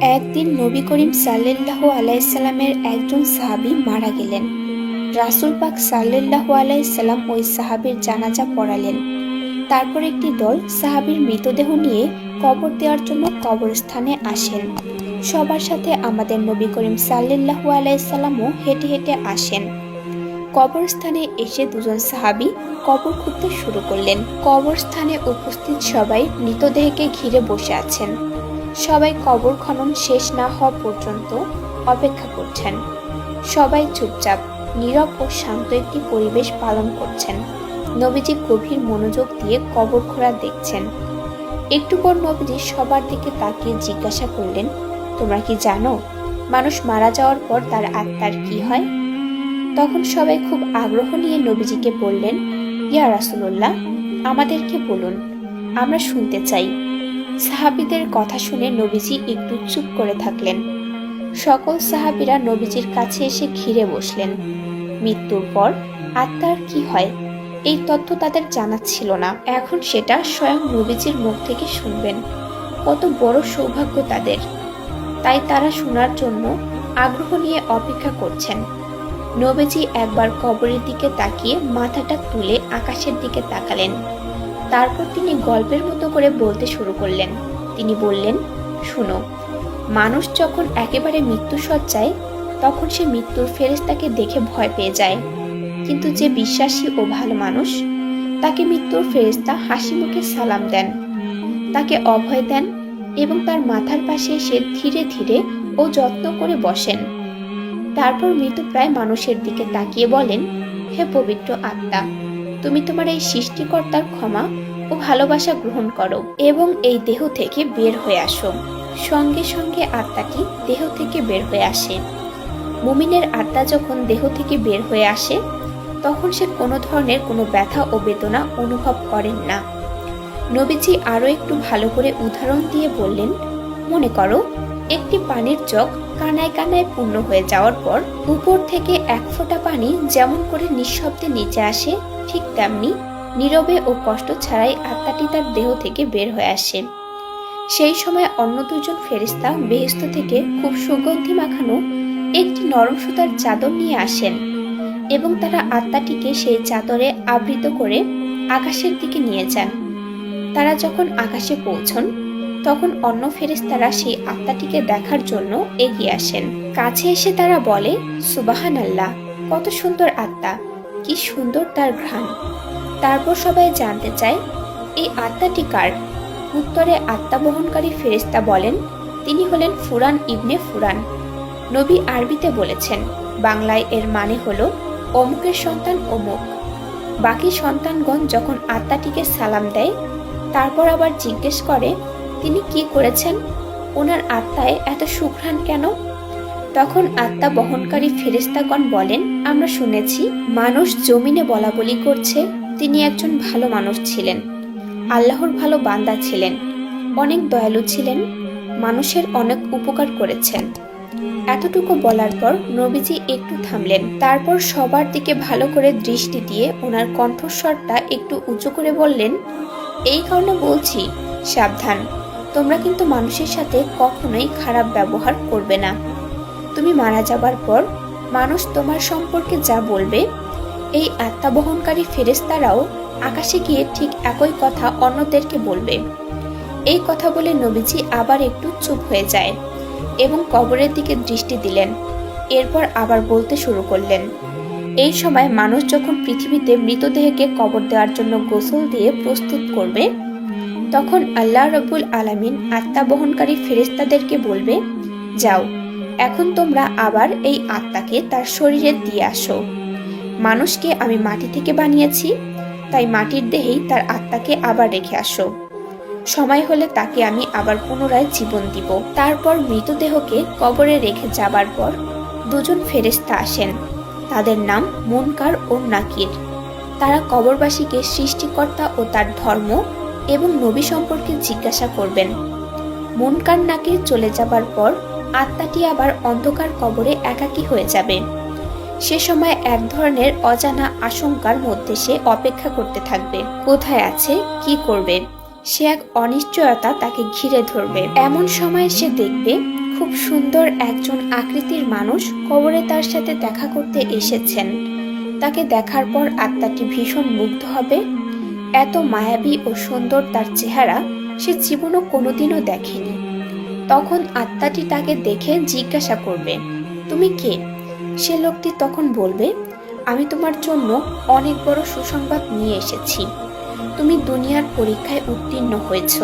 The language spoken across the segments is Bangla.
একদিন নবী করিম সাল্লাহ আলাইসাল্লামের একজন সাহাবী মারা গেলেন। রাসুল পাক সাল্লাহ আলাইসাল্লাম ওই সাহাবীর জানাজা পড়ালেন। তারপর একটি দল সাহাবীর মৃতদেহ নিয়ে কবর দেওয়ার জন্য কবরস্থানে আসেন। সবার সাথে আমাদের নবী করিম সাল্লাহ আলাইসাল্লামও হেঁটে হেঁটে আসেন। কবরস্থানে এসে দুজন সাহাবী কবর খুঁড়তে শুরু করলেন। কবরস্থানে উপস্থিত সবাই মৃতদেহকে ঘিরে বসে আছেন। সবাই কবর খনন শেষ না হওয়া পর্যন্ত অপেক্ষা করছেন। সবাই চুপচাপ, নীরব ও শান্ত একটি পরিবেশ পালন করছেন। নবীজি গভীর মনোযোগ দিয়ে কবর খোঁড়া দেখছেন। একটু পর নবীজি সবার দিকে তাকিয়ে জিজ্ঞাসা করলেন, তোমরা কি জানো, মানুষ মারা যাওয়ার পর তার আত্মার কি হয়? তখন সবাই খুব আগ্রহ নিয়ে নবীজিকে বললেন, ইয়া রাসুল্লাহ আমাদেরকে বলুন, আমরা শুনতে চাই। সাহাবিদের কথা শুনে নবীজি একটু চুপ করে থাকলেন। সকল সাহাবিরা নবীজির কাছে এসে ঘিরে বসলেন। মৃত্যুর পর আত্মার কি হয়, এই তথ্য তাদের জানা ছিল না। এখন সেটা স্বয়ং নবীজির মুখ থেকে শুনবেন। কত বড় সৌভাগ্য তাদের। তাই তারা শোনার জন্য আগ্রহ নিয়ে অপেক্ষা করছেন। নবীজি একবার কবরের দিকে তাকিয়ে মাথাটা তুলে আকাশের দিকে তাকালেন। তারপর তিনি গল্পের মতো করে বলতে শুরু করলেন। তিনি বললেন, শুনো, মানুষ যখন একেবারে মৃত্যু সজ্জায় তখন সে মৃত্যুর ফেরেস্তাকে দেখে ভয় পেয়ে যায়। কিন্তু যে বিশ্বাসী ও ভালো মানুষ, তাকে মৃত্যুর ফেরেস্তা হাসি মুখে সালাম দেন। তাকে অভয় দেন এবং তার মাথার পাশে সে ধীরে ধীরে ও যত্ন করে বসেন। তারপর মৃতপ্রায় মানুষের দিকে তাকিয়ে বলেন, হে পবিত্র আত্মা তুমি তোমার এই সৃষ্টিকর্তার ক্ষমা ও ভালোবাসা গ্রহণ করো এবং এই দেহ থেকে বের হয়ে আসো। সঙ্গে সঙ্গে আত্মাটি দেহ থেকে বের হয়ে আসে। মুমিনের আত্মা যখন দেহ থেকে বের হয়ে আসে, তখন সে কোনো ধরনের কোনো ব্যথা ও বেদনা অনুভব করেন না। নবীজি আরও একটু ভালো করে উদাহরণ দিয়ে বললেন, মনে করো একটি পানির জগ কানায় কানায় পূর্ণ হয়ে যাওয়ার পর উপর থেকে এক ফোঁটা পানি যেমন করে নিঃশব্দে নিচে আসে, ঠিক তেমনি নীরবে ও কষ্ট ছাড়াই আত্মাটি তার দেহ থেকে বের হয়ে আসে। সেই সময় অন্য দুজন ফেরিস্তা বেহেস্ত থেকে খুব সুগন্ধি মাখানো একটি নরম সুতার চাদর নিয়ে আসেন এবং তারা আত্মাটিকে সেই চাদরে আবৃত করে আকাশের দিকে নিয়ে যান। তারা যখন আকাশে পৌঁছন তখন অন্য ফেরেস্তারা সেই আত্মাটিকে দেখার জন্য এগিয়ে আসেন। কাছে এসে তারা বলে সুবাহান আল্লাহ কত সুন্দর আত্মা, কি সুন্দর তার ঘ্রাণ। তারপর সবাই জানতে চায়, এই আত্মাটি কার? উত্তরে আত্মা বহনকারী ফেরেস্তা বলেন, তিনি হলেন ফুরান ইবনে ফুরান। নবী আরবিতে বলেছেন, বাংলায় এর মানে হল অমুকের সন্তান অমুক। বাকি সন্তানগণ যখন আত্মাটিকে সালাম দেয়, তারপর আবার জিজ্ঞেস করে তিনি কি করেছেন? ওনার আত্মায় এত সুঘ্রাণ কেন? তখন আত্মা বহনকারী ফেরেস্তাগণ বলেন, আমরা শুনেছি, মানুষ জমিনে বলা বলি করছে। তিনি একজন ভালো মানুষ ছিলেন। আল্লাহর ভালো বান্দা ছিলেন। অনেক দয়ালু ছিলেন। মানুষের অনেক উপকার করেছেন। এতটুকু বলার পর নবীজি একটু থামলেন। তারপর সবার দিকে ভালো করে দৃষ্টি দিয়ে ওনার কণ্ঠস্বরটা একটু উঁচু করে বললেন, এই কারণে বলছি, সাবধান। তোমরা কিন্তু মানুষের সাথে কখনোই খারাপ ব্যবহার করবে না। তুমি মারা যাবার পর মানুষ তোমার সম্পর্কে যা বলবে, এই আত্মা বহনকারী ফেরেস্তারাও আকাশে গিয়ে ঠিক একই কথা অন্যদেরকে বলবে। এই কথা বলে নবীজি আবার একটু চুপ হয়ে যায় এবং কবরের দিকে দৃষ্টি দিলেন। এরপর আবার বলতে শুরু করলেন, এই সময় মানুষ যখন পৃথিবীতে মৃতদেহকে কবর দেওয়ার জন্য গোসল দিয়ে প্রস্তুত করবে তখন আল্লাহ রব্বুল আলামিন আত্মা বহনকারী ফেরেস্তাদেরকে বলবে, যাও, এখন তোমরা আবার এই আত্মাকে তার শরীরে দিয়ে আসো। মানুষকে আমি মাটি থেকে বানিয়েছি, তাই মাটির দেহেই তার আত্মাকে আবার রেখে আসো। সময় হলে তাকে আমি আবার পুনরায় জীবন দিব। তারপর মৃতদেহকে কবরে রেখে যাবার পর দুজন ফেরেস্তা আসেন। তাদের নাম মুনকার ও নাকির। তারা কবরবাসীকে সৃষ্টিকর্তা ও তার ধর্ম এবং নবী সম্পর্কে জিজ্ঞাসা করবেন। মুনকার নাকির চলে যাবার পর আত্মাটি আবার অন্ধকার কবরে একাকী হয়ে যাবে। সে সময় এক ধরনের অজানা আশঙ্কার মধ্যে সে অপেক্ষা করতে থাকবে। কোথায় আছে? কি করবে? সে এক অনিশ্চয়তা তাকে ঘিরে ধরবে। এমন সময় সে দেখবে খুব সুন্দর একজন আকৃতির মানুষ কবরে তার সাথে দেখা করতে এসেছেন। তাকে দেখার পর আত্মাটি ভীষণ মুগ্ধ হবে এত মায়াবী ও সুন্দর তার চেহারা সে জীবনও কোনোদিনও দেখেনি। তখন আত্মাটি তাকে দেখে জিজ্ঞাসা করবে, তুমি কে? সে লোকটি তখন বলবে, আমি তোমার জন্য অনেক বড় সুসংবাদ নিয়ে এসেছি। তুমি দুনিয়ার পরীক্ষায় উত্তীর্ণ হয়েছ।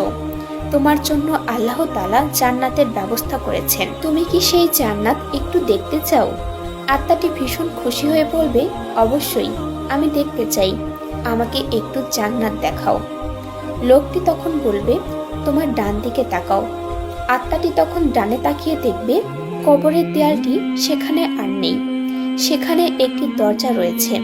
তোমার জন্য আল্লাহ তালা জান্নাতের ব্যবস্থা করেছেন। তুমি কি সেই জান্নাত একটু দেখতে চাও? আত্মাটি ভীষণ খুশি হয়ে বলবে, অবশ্যই, আমি দেখতে চাই। আমাকে একটু জান্নাত দেখাও। লোকটি তখন বলবে, তোমার ডান দিকে তাকাও। আত্মাটি তখন ডানে তাকিয়ে দেখবে, কবরের দেয়ালটি সেখানে আর নেই। সেখানে একটি দরজা রয়েছে।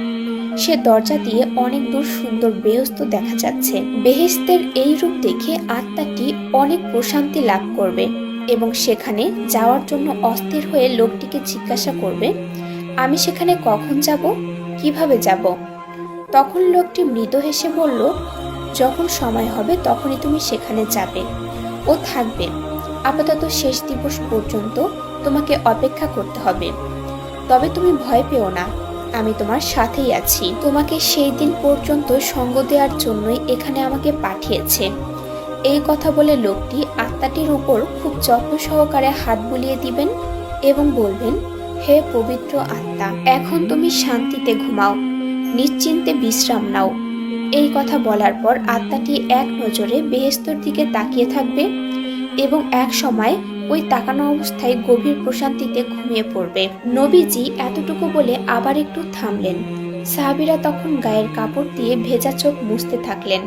সে দরজা দিয়ে অনেক দূর সুন্দর বেহস্ত দেখা যাচ্ছে। বেহেস্তের এই রূপ দেখে আত্মাটি অনেক প্রশান্তি লাভ করবে এবং সেখানে যাওয়ার জন্য অস্থির হয়ে লোকটিকে জিজ্ঞাসা করবে, আমি সেখানে কখন যাব? কীভাবে যাব? তখন লোকটি মৃত হেসে বলল, যখন সময় হবে তখনই তুমি সেখানে যাবে ও থাকবে। আপাতত শেষ দিবস পর্যন্ত তোমাকে অপেক্ষা করতে হবে। তবে তুমি ভয় পেও না, আমি তোমার সাথেই আছি। তোমাকে সেই দিন পর্যন্ত সঙ্গ দেওয়ার জন্যই এখানে আমাকে পাঠিয়েছে এই কথা বলে লোকটি আত্মাটির উপর খুব যত্ন সহকারে হাত বুলিয়ে দিবেন এবং বলবেন, হে পবিত্র আত্মা, এখন তুমি শান্তিতে ঘুমাও। নিশ্চিন্তে বিশ্রাম নাও। এই কথা বলার পর আত্মাটি এক নজরে বেহেস্তর দিকে তাকিয়ে থাকবে এবং এক সময় ওই তাকানো অবস্থায় গভীর প্রশান্তিতে ঘুমিয়ে পড়বে। নবীজি এতটুকু বলে আবার একটু থামলেন। সাহাবিরা তখন গায়ের কাপড় দিয়ে ভেজা চোখ মুছতে থাকলেন।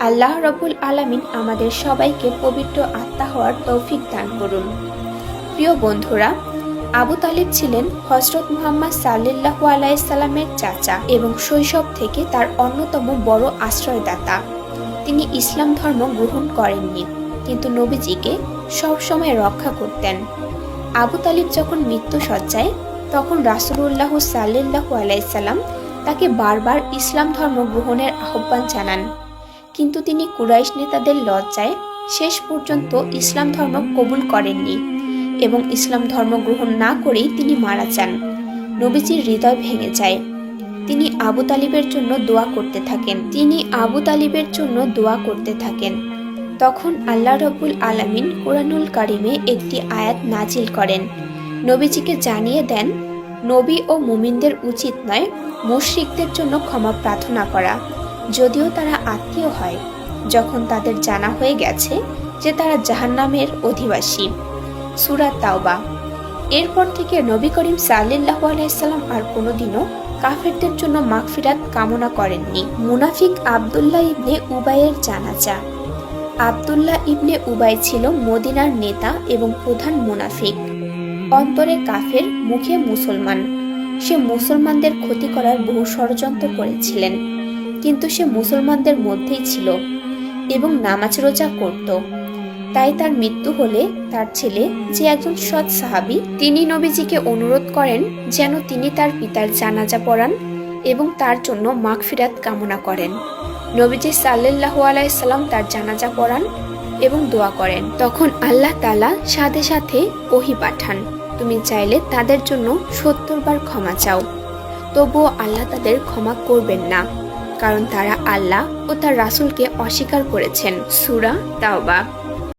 আল্লাহ রবুল আলামিন আমাদের সবাইকে পবিত্র আত্মা হওয়ার তৌফিক দান করুন। প্রিয় বন্ধুরা আবু তালিব ছিলেন হজরত মুহাম্মদ সাল্লাহ আলাইসাল্লামের চাচা এবং শৈশব থেকে তার অন্যতম বড় আশ্রয়দাতা। তিনি ইসলাম ধর্ম গ্রহণ করেননি, কিন্তু নবীজিকে সবসময় রক্ষা করতেন। আবু তালিব যখন মৃত্যু সজ্জায় তখন রাসুলুল্লাহ সাল্লাহ আলাইসাল্লাম তাকে বারবার ইসলাম ধর্ম গ্রহণের আহ্বান জানান। কিন্তু তিনি কুরাইশ নেতাদের লজ্জায় শেষ পর্যন্ত ইসলাম ধর্ম কবুল করেননি। এবং ইসলাম ধর্ম গ্রহণ না করেই তিনি মারা যান। নবীজির হৃদয় ভেঙে যায়। তিনি আবু তালিবের জন্য দোয়া করতে থাকেন। তিনি আবু তালিবের জন্য দোয়া করতে থাকেন। তখন আল্লাহ রবুল আলামিন কোরআনুল কারিমে একটি আয়াত নাজিল করেন। নবীজিকে জানিয়ে দেন, নবী ও মুমিনদের উচিত নয় মুশরিকদের জন্য ক্ষমা প্রার্থনা করা। যদিও তারা আত্মীয় হয়, যখন তাদের জানা হয়ে গেছে যে তারা জাহান্নামের অধিবাসী। সুরা তাওবা। এরপর থেকে নবী করিম সাল্লাহ আলাইসাল্লাম আর কোনোদিনও কাফেরদের জন্য মাগফিরাত কামনা করেননি। মুনাফিক আবদুল্লাহ ইবনে উবাইয়ের জানাজা। আবদুল্লাহ ইবনে উবাই ছিল মদিনার নেতা এবং প্রধান মুনাফিক। অন্তরে কাফের, মুখে মুসলমান। সে মুসলমানদের ক্ষতি করার বহু ষড়যন্ত্র করেছিলেন। কিন্তু সে মুসলমানদের মধ্যেই ছিল এবং নামাজ রোজা করত। তাই তার মৃত্যু হলে তার ছেলে যে একজন সৎ সাহাবি, তিনি নবীজিকে অনুরোধ করেন যেন তিনি তার পিতার জানাজা পড়ান এবং তার জন্য মাগফিরাত কামনা করেন। নবীজি সাল্লাহ আলাইসাল্লাম তার জানাজা পড়ান এবং দোয়া করেন। তখন আল্লাহ তালা সাথে সাথে ওহি পাঠান, তুমি চাইলে তাদের জন্য সত্তর বার ক্ষমা চাও। তবুও আল্লাহ তাদের ক্ষমা করবেন না, কারণ তারা আল্লাহ ও তার রাসুলকে অস্বীকার করেছেন। সুরা তাওবা।